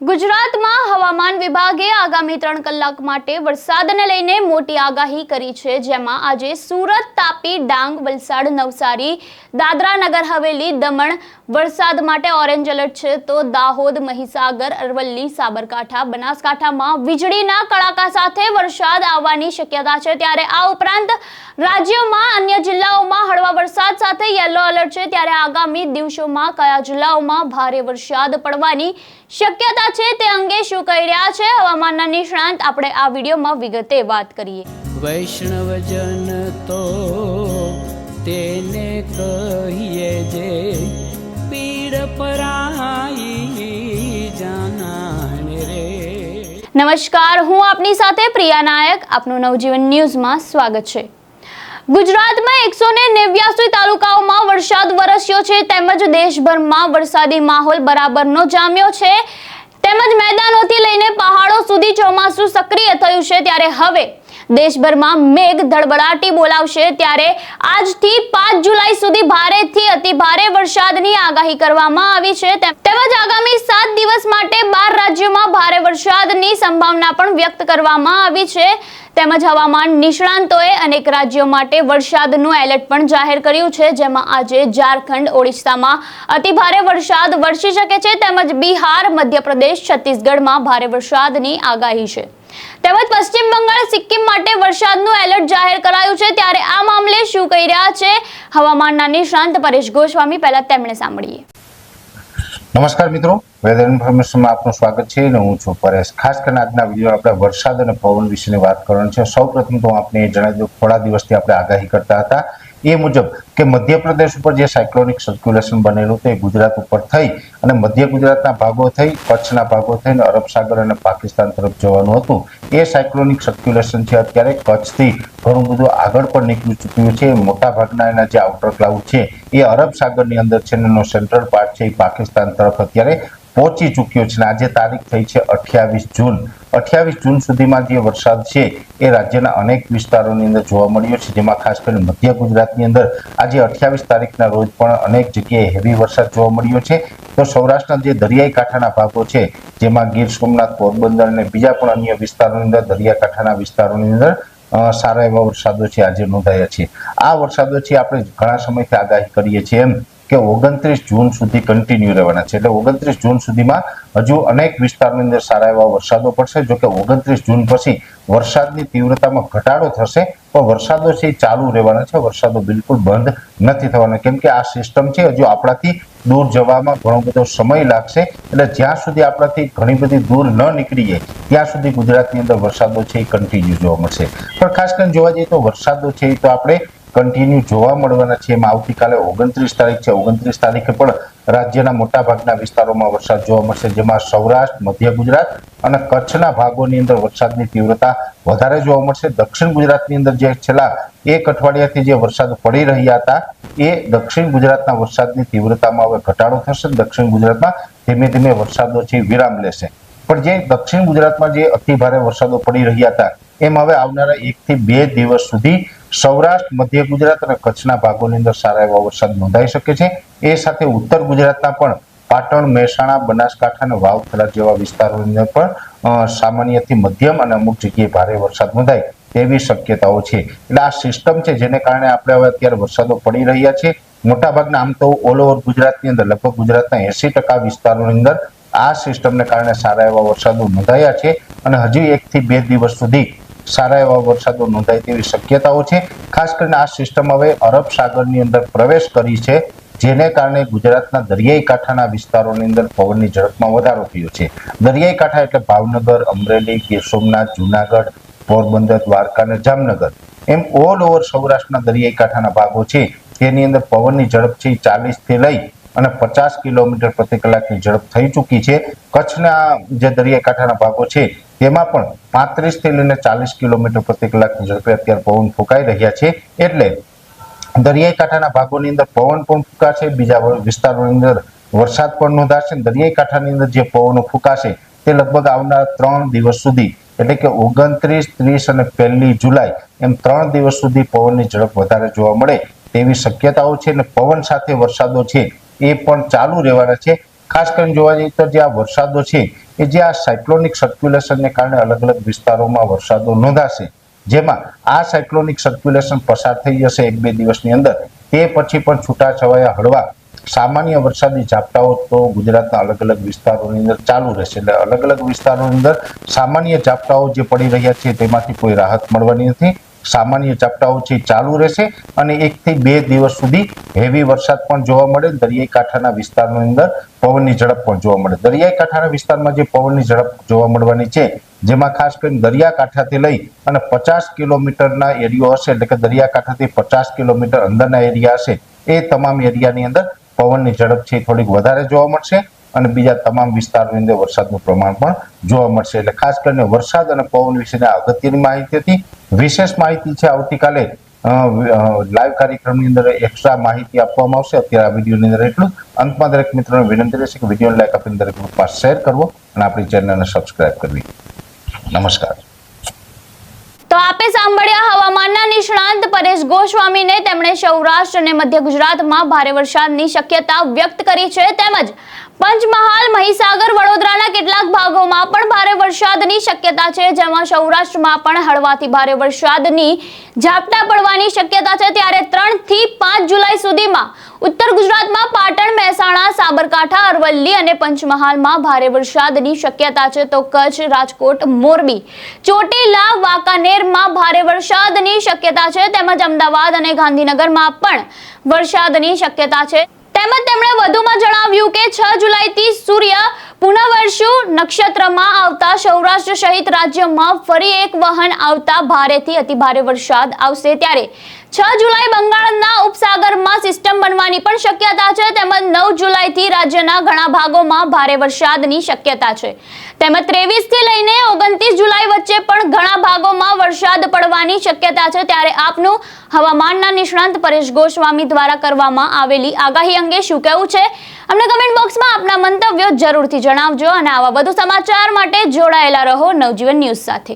ગુજરાતમાં હવામાન વિભાગે આગામી ત્રણ કલાક માટે વરસાદને લઈને મોટી આગાહી કરી છે, જેમાં આજે સુરત તાપી, ડાંગ, વલસાડ, નવસારી, દાદરા નગર, હવેલી, દમણ વરસાદ માટે ઓરેન્જ એલર્ટ છે. તો દાહોદ, મહીસાગર, અરવલ્લી, સાબરકાંઠા, બનાસકાંઠામાં વીજળીના કડાકા સાથે વરસાદ આવવાની શક્યતા છે. ત્યારે આ ઉપરાંત રાજ્યમાં અન્ય જિલ્લાઓમાં હળવા વરસાદ સાથે યલો એલર્ટ છે. ત્યારે આગામી દિવસોમાં કયા જિલ્લાઓમાં ભારે વરસાદ પડવાની શક્યતા છે તે અંગે શું કહી રહ્યા છે હવામાનના નિષ્ણાંત? આપણે આ વિડીયોમાં વિગતે વાત કરીએ. વૈષ્ણવજન તો તેને કહીએ જે પીડ પરાઈ જાનાને રે. નમસ્કાર હું આપની સાથે પ્રિયા નાયક. આપનું નવજીવન ન્યૂઝમાં સ્વાગત છે. ગુજરાતમાં એકસો ને નેવ્યાસી તાલુકાઓમાં વરસાદ વરસ્યો છે તેમજ દેશભરમાં વરસાદી માહોલ બરાબરનો જામ્યો છે. તેમજ મેદાનોથી લઈને પહાડો સુધી ચોમાસું સક્રિય થયું છે ત્યારે હવે દેશભરમાં મેઘ ધડબડાટી બોલાવશે ત્યારે આજથી પાંચ જુલાઈ સુધી ભારેથી અતિ ભારે વરસાદની આગાહી કરવામાં આવી છે. તેમજ આગામી સાત દિવસ માટે બાર રાજ્યોમાં ભારે વરસાદની સંભાવના પણ વ્યક્ત કરવામાં આવી છે. તેમજ હવામાન નિષ્ણાંતોએ અનેક રાજ્યો માટે વરસાદનું એલર્ટ પણ જાહેર કર્યું છે. જેમાં આજે ઝારખંડ, ઓડિશામાં અતિભારે વરસાદ વરસી શકે છે. તેમજ બિહાર, મધ્યપ્રદેશ, છત્તીસગઢમાં ભારે વરસાદની આગાહી છે. તેમજ પશ્ચિમ બંગાળ, સિક્કિમ માટે વરસાદનું એલર્ટ જાહેર કરાયું છે. ત્યારે આ મામલે શું કહી રહ્યા છે? હવામાનના નિષ્ણાંત પરેશ ગોસ્વામી, પહેલા તેમણે સાંભળીએ. નમસ્કાર મિત્રો. વેધર ઇન્ફોર્મેશનમાં આપનું સ્વાગત છે અને હું છું પરેશ. ખાસ કરીને આજના વીડિયો આપણે વરસાદ અને પવન વિશેની વાત કરવાની છે. સૌ પ્રથમ તો હું આપને જણાવી દઉં થોડા દિવસથી આપણે આગાહી કરતા હતા એ મુજબ કે મધ્યપ્રદેશ ઉપર જે સાયક્લોનિક સર્ક્યુલેશન બનેલું તે ગુજરાત ઉપર થઈ અને મધ્ય ગુજરાતના ભાગો થઈ, કચ્છના ભાગો થઈને અરબ સાગર અને પાકિસ્તાન તરફ જવાનું હતું. એ સાયક્લોનિક સર્ક્યુલેશન છે અત્યારે કચ્છથી ઘણું બધું આગળ પણ નીકળી ચૂક્યું છે. મોટા ભાગના એના જે આઉટર ક્લાઉડ છે એ અરબ સાગરની અંદર છે એનો સેન્ટ્રલ પાર્ટ છે એ પાકિસ્તાન તરફ અત્યારે પહોંચી ચૂક્યો છે અને આજે તારીખ થઈ છે અઠ્યાવીસ જૂન. અઠ્યાવીસ જૂન સુધીમાં જે વરસાદ છે એ રાજ્યના અનેક વિસ્તારોની અંદર જોવા મળ્યો છે. જેમાં ખાસ કરીને મધ્ય ગુજરાતની અંદર આજે અઠ્યાવીસ તારીખના રોજ પણ અનેક જગ્યાએ હેવી વરસાદ જોવા મળ્યો છે. તો સૌરાષ્ટ્રના જે દરિયાઈ કાંઠાના ભાગો છે, જેમાં ગીર સોમનાથ, પોરબંદર અને બીજા પણ અન્ય વિસ્તારોની અંદર દરિયાકાંઠાના વિસ્તારોની અંદર સારા એવા વરસાદો છે, આજે નોંધાયા છે. આ વરસાદો છે, આપણે ઘણા સમયથી આગાહી કરીએ છીએ એમ. કે ઓગણત્રીસ જૂન સુધી કન્ટિન્યુ રહેવાના છે. એટલે ઓગણત્રીસ જૂન સુધીમાં હજુ અનેક વિસ્તારની અંદર સારા એવા વરસાદો પડશે. જો કે ઓગણત્રીસ જૂન પછી વરસાદની તીવ્રતામાં ઘટાડો થશે, પણ વરસાદો છે એ ચાલુ રહેવાના છે. વરસાદો બિલકુલ બંધ નથી થવાના. કેમ કે આ સિસ્ટમ છે, હજુ આપણાથી દૂર જવામાં ઘણો બધો સમય લાગશે. એટલે જ્યાં સુધી આપણાથી ઘણી બધી દૂર ન નીકળીએ, ત્યાં સુધી ગુજરાતની અંદર વરસાદો છે એ કન્ટિન્યુ જોવા મળશે. પણ ખાસ કરીને જોવા જઈએ તો વરસાદો છે એ તો આપણે કન્ટિન્યુ જોવા મળવાના છે. એમાં આવતીકાલે ઓગણત્રીસ તારીખ છે. ઓગણત્રીસ તારીખે પણ રાજ્યના મોટા ભાગના વિસ્તારોમાં વરસાદ જોવા મળશે, જેમાં સૌરાષ્ટ્ર, મધ્ય ગુજરાત અને કચ્છના ભાગોની અંદર વરસાદની તીવ્રતા વધારે જોવા મળશે. દક્ષિણ ગુજરાતની અંદર જે છેલ્લા એક અઠવાડિયાથી જે વરસાદ પડી રહ્યા હતા, એ દક્ષિણ ગુજરાતના વરસાદની તીવ્રતામાં હવે ઘટાડો થશે. દક્ષિણ ગુજરાતમાં ધીમે ધીમે વરસાદો છે, વિરામ લેશે. પણ જે દક્ષિણ ગુજરાતમાં જે અતિ ભારે વરસાદો પડી રહ્યા હતા, એમ હવે આવનારા એક થી બે દિવસ સુધી સૌરાષ્ટ્ર, મધ્ય ગુજરાત અને કચ્છના ભાગોની અંદર સારા એવા વરસાદ નોંધાઈ શકે છે. એ સાથે ઉત્તર ગુજરાતના પણ પાટણ, મહેસાણા, બનાસકાંઠા અને વાવથરા જેવા વિસ્તારોની અંદર પણ સામાન્યથી મધ્યમ અને અમુક જગ્યાએ ભારે વરસાદ નોંધાય તેવી શક્યતાઓ છે. એટલે આ સિસ્ટમ છે જેને કારણે આપણે હવે અત્યારે વરસાદો પડી રહ્યા છે. મોટાભાગના આમ તો ઓલ ઓવર ગુજરાતની અંદર, લગભગ ગુજરાતના એસી ટકા વિસ્તારોની અંદર આ સિસ્ટમને કારણે સારા એવા વરસાદો નોંધાયા છે. અને હજી એક થી બે દિવસ સુધી સારા એવા વરસાદો નોંધાય તેવી શક્યતાઓ છે. ખાસ કરીને આ સિસ્ટમ હવે અરબ સાગરની અંદર પ્રવેશ કરી છે, જેને કારણે ગુજરાતના દરિયાઈ કાંઠાના વિસ્તારોની અંદર પવનની ઝડપમાં વધારો થયો છે. દરિયાઈ કાંઠા એટલે ભાવનગર, અમરેલી, ગીર સોમનાથ, જુનાગઢ, પોરબંદર, દ્વારકા અને જામનગર. એમ ઓલ ઓવર સૌરાષ્ટ્રના દરિયાઈ કાંઠાના ભાગો છે. તેની અંદર પવનની ઝડપ છે ચાલીસથી લઈ અને પચાસ કિલોમીટર પ્રતિ કલાકની ઝડપ થઈ ચૂકી છે. કચ્છના જે દરિયાકાંઠાના ભાગો છે, તેમાં પણ પાંત્રીસથી લઈને ચાલીસ કિલોમીટર પ્રતિ કલાકની ઝડપે અત્યારે પવન ફૂંકાઈ રહ્યા છે. એટલે દરિયાઈ કાંઠાના ભાગોની અંદર પવન પણ ફૂંકાશે, બીજા વિસ્તારોની અંદર વરસાદ પણ નોંધાશે. દરિયાઈ કાંઠાની અંદર જે પવનો ફૂંકાશે, તે લગભગ આવનારા ત્રણ દિવસ સુધી, એટલે કે ઓગણત્રીસ, ત્રીસ અને પહેલી જુલાઈ, એમ ત્રણ દિવસ સુધી પવનની ઝડપ વધારે જોવા મળે તેવી શક્યતાઓ છે અને પવન સાથે વરસાદો છે. એ પણ ચાલુ રહેવાના છે. ખાસ કરીને જોવા જઈએ તો જે આ વરસાદો છે, એ જે આ સાયક્લોનિક સર્ક્યુલેશનને કારણે અલગ અલગ વિસ્તારોમાં વરસાદો નોંધાશે. જેમાં આ સાયક્લોનિક સર્ક્યુલેશન પસાર થઈ જશે એક બે દિવસની અંદર. તે પછી પણ છૂટાછવાયા હળવા સામાન્ય વરસાદી ઝાપટાઓ તો ગુજરાતના અલગ અલગ વિસ્તારોની અંદર ચાલુ રહેશે. એટલે અલગ અલગ વિસ્તારોની અંદર સામાન્ય ઝાપટાઓ જે પડી રહ્યા છે તેમાંથી કોઈ રાહત મળવાની નથી. સામાન્ય ઝાપટાઓ છે ચાલુ રહેશે અને એકથી બે દિવસ સુધી હેવી વરસાદ પણ જોવા મળે. દરિયાઈ કાંઠાના વિસ્તારની અંદર પવનની ઝડપ પણ જોવા મળે. દરિયાઈ કાંઠાના વિસ્તારમાં જે પવનની ઝડપ જોવા મળવાની છે, જેમાં ખાસ કરીને દરિયાકાંઠાથી લઈ અને પચાસ કિલોમીટરના એરિયો હશે, એટલે કે દરિયાકાંઠાથી પચાસ કિલોમીટર અંદરના એરિયા હશે, એ તમામ એરિયાની અંદર પવનની ઝડપ છે થોડીક વધારે જોવા મળશે. અને બીજા તમામ વિસ્તારોની અંદર વરસાદનું પ્રમાણ પણ જોવા મળશે. એટલે ખાસ કરીને વરસાદ અને પવન વિશેની અગત્યની માહિતી હતી. વિશેષ માહિતી છે, આવતીકાલે લાઈવ કાર્યક્રમની અંદર એક્સ્ટ્રા માહિતી આપવામાં આવશે. અત્યારે આ વિડીયોની અંદર એટલું. અંતમાં દરેક મિત્રોને વિનંતી રહેશે કે વિડીયોને લાઈક આપીને દરેક ગ્રુપમાં શેર કરવો અને આપણી ચેનલને સબસ્ક્રાઇબ કરવી. નમસ્કાર. તો આપે સાંભળ્યા હવામાનના નિષ્ણાંત પરેશ ગોસ્વામીને તેમણે સૌરાષ્ટ્ર અને મધ્ય ગુજરાતમાં ભારે વરસાદની શક્યતા વ્યક્ત કરી છે. તેમજ પંચમહાલ, મહીસાગર, વડોદરાના કેટલાક ભાગોમાં પણ ભારે વરસાદની શક્યતા છે, જેમાં સૌરાષ્ટ્રમાં પણ હળવાથી ભારે વરસાદની ઝાપટા પડવાની શક્યતા છે. ત્યારે ત્રણથી પાંચ જુલાઈ સુધીમાં ઉત્તર ગુજરાતમાં પાટણ, મહેસાણા, સાબરકાંઠા, અરવલ્લી અને પંચમહાલમાં ભારે વરસાદની શક્યતા છે. તો કચ્છ, રાજકોટ, મોરબી, ચોટીલા, વાંકાનેરમાં ભારે વરસાદની શક્યતા છે. તેમજ અમદાવાદ અને ગાંધીનગરમાં પણ વરસાદની શક્યતા છે. તેમજ તેમણે વધુમાં જણાવ્યું કે છ જુલાઈથી સૂર્ય પુનઃવર્ષુ નક્ષત્રમાં આવતા સૌરાષ્ટ્ર સહિત રાજ્યમાં ફરી એક વહન આવતા ભારેથી અતિભારે વરસાદ આવશે ત્યારે છ જુલાઈ બંગાળના ઉપસાગરમાં સિસ્ટમ બનવાની પણ શક્યતા છે. તેમજ નવ જુલાઈથી રાજ્યના ઘણા ભાગોમાં ભારે વરસાદની શક્યતા છે. તેમજ ત્રેવીસથી લઈને ઓગણત્રીસ જુલાઈ વચ્ચે પણ ઘણા ભાગોમાં વરસાદ પડવાની શક્યતા છે. ત્યારે આપનું હવામાનના નિષ્ણાંત પરેશ ગોસ્વામી દ્વારા કરવામાં આવેલી આગાહી અંગે શું કહેવું છે? અમને કમેન્ટ બોક્સમાં આપના મંતવ્યો જરૂરથી જણાવજો અને આવા વધુ સમાચાર માટે જોડાયેલા રહો નવજીવન ન્યૂઝ સાથે.